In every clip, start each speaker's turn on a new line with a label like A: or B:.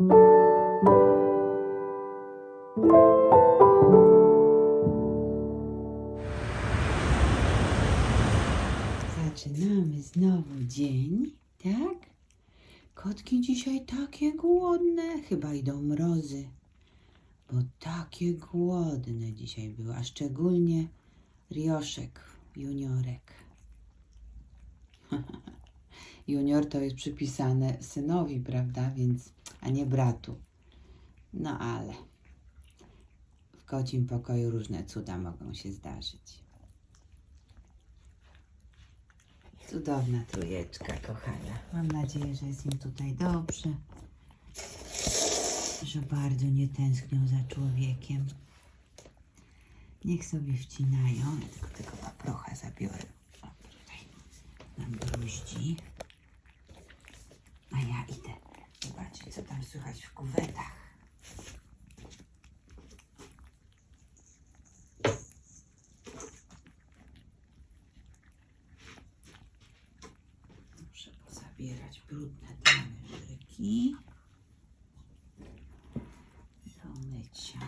A: Zaczynamy znowu dzień, tak? Kotki dzisiaj takie głodne, chyba idą mrozy, bo takie głodne dzisiaj były, a szczególnie Rioszek, juniorek. Junior to jest przypisane synowi, prawda? Więc, a nie bratu. No ale w kocim pokoju różne cuda mogą się zdarzyć. Cudowna trójeczka, kochana. Mam nadzieję, że jest im tutaj dobrze. Że bardzo nie tęsknią za człowiekiem. Niech sobie wcinają. Ja tylko tego paprocha zabiorę. O, tutaj nam bruździ. A ja idę zobaczyć, w kuwetach. Muszę pozabierać brudne talerzyki do mycia.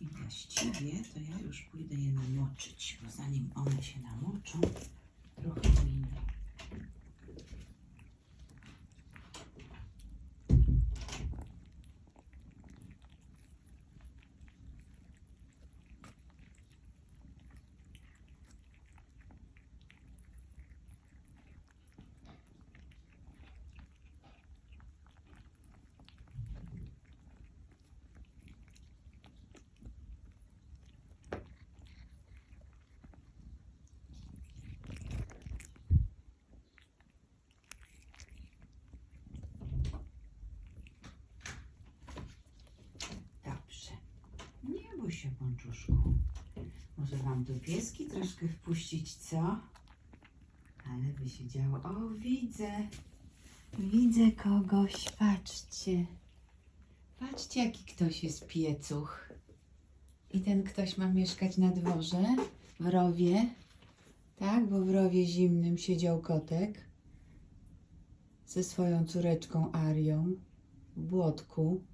A: I właściwie to ja już pójdę je namoczyć, bo zanim one się namoczą, trochę minie. Dobrze. Nie bój się, pączuszku. Może wam tu pieski troszkę wpuścić, co? Ale by się działo. O, widzę. Widzę kogoś. Patrzcie. Patrzcie, jaki ktoś jest piecuch. I ten ktoś ma mieszkać na dworze, w rowie. Tak, bo w rowie zimnym siedział kotek ze swoją córeczką Arią w błotku.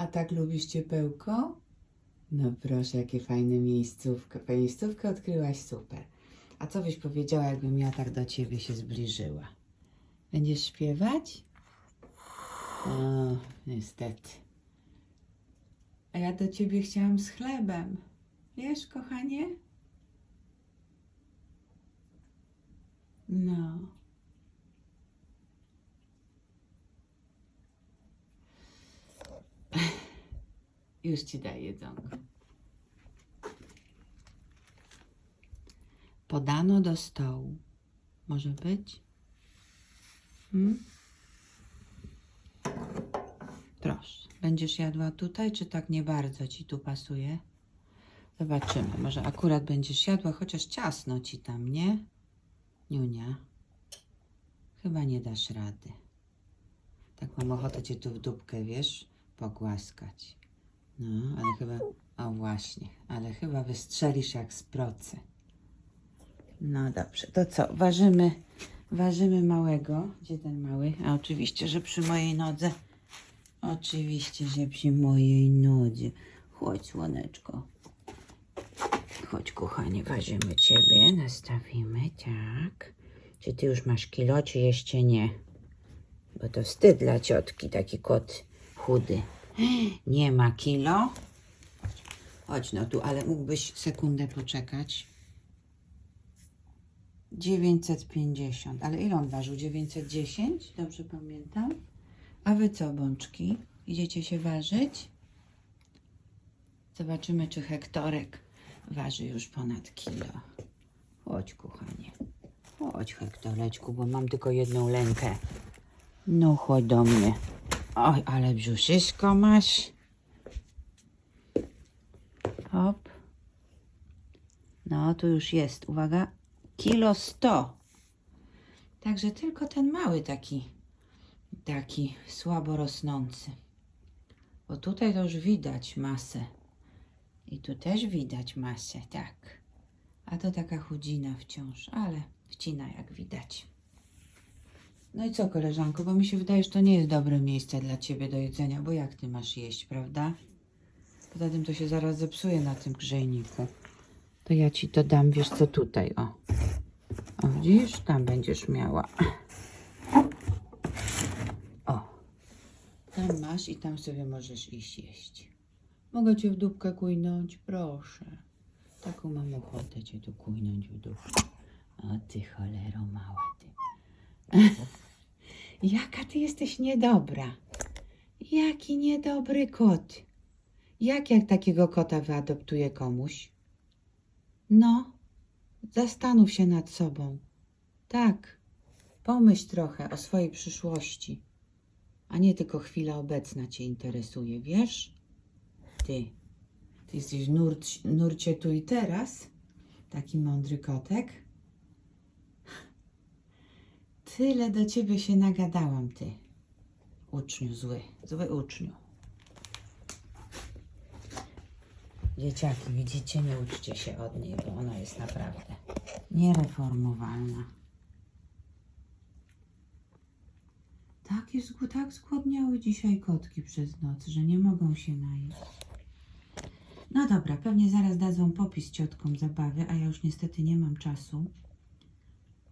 A: A tak lubisz ciepełko? No proszę, jakie fajne miejscówkę. Miejscówkę odkryłaś super. A co byś powiedziała, jakbym ja tak do ciebie się zbliżyła? Będziesz śpiewać? O, niestety. A ja do ciebie chciałam z chlebem. Wiesz, kochanie? No. Już ci daję jedzonko. Podano do stołu. Może być? Hmm? Proszę. Będziesz jadła tutaj, czy tak nie bardzo ci tu pasuje? Zobaczymy. Może akurat będziesz jadła, chociaż ciasno ci tam, nie? Niunia. Chyba nie dasz rady. Tak mam ochotę cię tu w dupkę, wiesz, pogłaskać. No, ale chyba... O właśnie, ale chyba wystrzelisz jak z procy. No dobrze, to co? Ważymy, ważymy małego. Gdzie ten mały? A oczywiście, że przy mojej nodze. Oczywiście, że przy mojej nodze. Chodź, słoneczko. Chodź, kochanie, ważymy ciebie. Nastawimy, tak. Czy ty już masz kilo, czy jeszcze nie? Bo to wstyd dla ciotki, taki kot chudy. Nie ma kilo. Chodź no tu, ale mógłbyś sekundę poczekać. 950, ale ile on ważył? 910? Dobrze pamiętam. A wy co, bączki? Idziecie się ważyć? Zobaczymy, czy hektorek waży już ponad kilo. Chodź, kochanie. Chodź, hektoreczku, bo mam tylko jedną lękę. No, chodź do mnie. Oj, ale brzuszysko masz. Hop. No, tu już jest. Uwaga. Kilo sto. Także tylko ten mały taki, taki słabo rosnący. Bo tutaj to już widać masę. I tu też widać masę, tak. A to taka chudzina wciąż, ale wcina jak widać. No i co, koleżanko, bo mi się wydaje, że to nie jest dobre miejsce dla ciebie do jedzenia, bo jak ty masz jeść, prawda? Poza tym to się zaraz zepsuje na tym grzejniku. To ja ci to dam, wiesz co, tutaj, o. O, widzisz? Tam będziesz miała. O. Tam masz i tam sobie możesz iść jeść. Mogę cię w dupkę kujnąć? Proszę. Taką mam ochotę cię tu kujnąć w dupkę. O ty cholero mała ty. Jaka ty jesteś niedobra. Jaki niedobry kot. Jak jak takiego kota wyadoptuje komuś? No, zastanów się nad sobą. Tak, pomyśl trochę o swojej przyszłości, a nie tylko chwila obecna cię interesuje, wiesz? Ty, ty jesteś w nurt, nurcie tu i teraz, taki mądry kotek. Tyle do ciebie się nagadałam, ty. Uczniu zły, zły uczniu. Dzieciaki, widzicie, nie uczcie się od niej, bo ona jest naprawdę niereformowalna. Tak, jest, tak zgłodniały dzisiaj kotki przez noc, że nie mogą się najeść. No dobra, pewnie zaraz dadzą popis ciotkom zabawy, a ja już niestety nie mam czasu.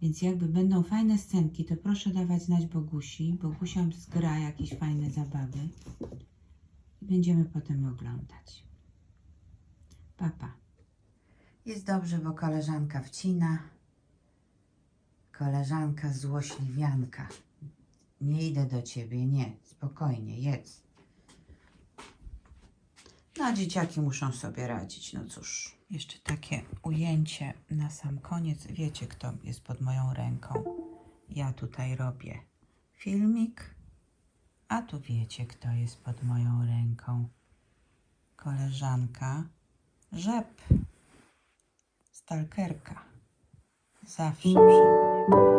A: Więc jakby będą fajne scenki, to proszę dawać znać Bogusi. Bogusia zgra jakieś fajne zabawy. I będziemy potem oglądać. Papa. Jest dobrze, bo koleżanka wcina. Koleżanka złośliwianka. Nie idę do ciebie, nie. Spokojnie, jedz. No, dzieciaki muszą sobie radzić. No cóż, jeszcze takie ujęcie na sam koniec. Wiecie, kto jest pod moją ręką. Ja tutaj robię filmik, a tu wiecie, kto jest pod moją ręką. Koleżanka Rzep. Stalkerka. Zawsze przy